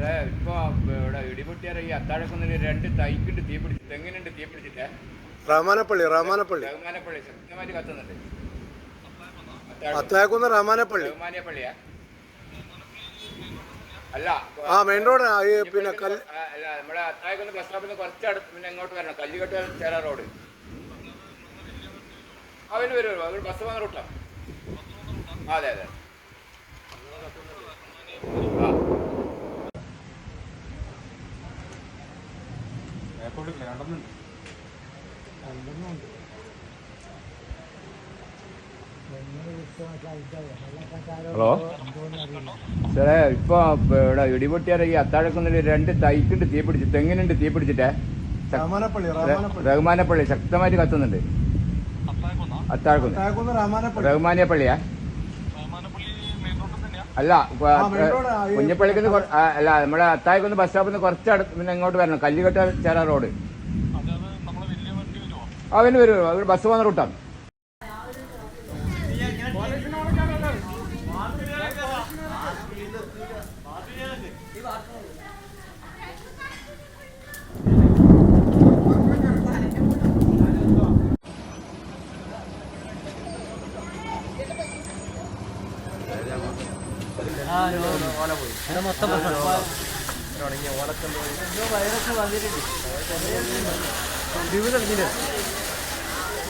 ഇവിടെ ഇപ്പൊ ഇവിടെ ഇടിപൊട്ടിയാറ ഈ അത്താഴക്കുന്ന രണ്ട് തൈക്കുണ്ട് തീ പിടിച്ചു തെങ്ങിനുണ്ട് തീ പിടിച്ചിട്ട് റഹ്മാനപ്പള്ളി റഹ്മാനപ്പള്ളി റഹ്മാനപ്പള്ളി ശക്തമായിട്ട് കത്തുന്നുണ്ട്. അത്താഴക്കുന്ന റഹ്മാനപ്പള്ളി റഹ്മാനപ്പള്ളിയാ അല്ല ആ മെയിൻ റോഡ് പിന്നെ കല്ല് അല്ല നമ്മുടെ അത്താഴക്കുന്ന ബസ് സ്റ്റോപ്പിൽ നിന്ന് കുറച്ച് അടുത്ത് പിന്നെ എങ്ങോട്ട് വരണം. കല്ലുകെട്ട് ചേര റോഡ്. അവന് വരും അവർ ബസ് വന്ന റൂട്ടാ. അതെ അതെ. ഹലോ? സാറേ ഇപ്പൊ ഇവിടെ ഇടിപൊട്ടിയാറ ഈ അത്താഴക്കുന്നിൽ രണ്ട് തൈക്കുണ്ട് തീ പിടിച്ച്. തെങ്ങിനുണ്ട് തീ പിടിച്ചിട്ടേ. റഹ്മാനപ്പള്ളി ശക്തമായിട്ട് കത്തുന്നുണ്ട്. അത്താഴക്കുന്ന്? റഹ്മാനിയപ്പള്ളിയാ? അല്ല കുഞ്ഞപ്പള്ളിക്ക് അല്ല നമ്മുടെ അത്താഴക്കുന്ന് ബസ് സ്റ്റോപ്പിൽ നിന്ന് കുറച്ച് അടുത്ത് പിന്നെ ഇങ്ങോട്ട് വരണം കല്ലുകെട്ട ചേര റോഡ് ആ പിന്നെ വരും അവർ ബസ് പോകുന്ന റൂട്ടാണ് വന്നിട്ടുണ്ട്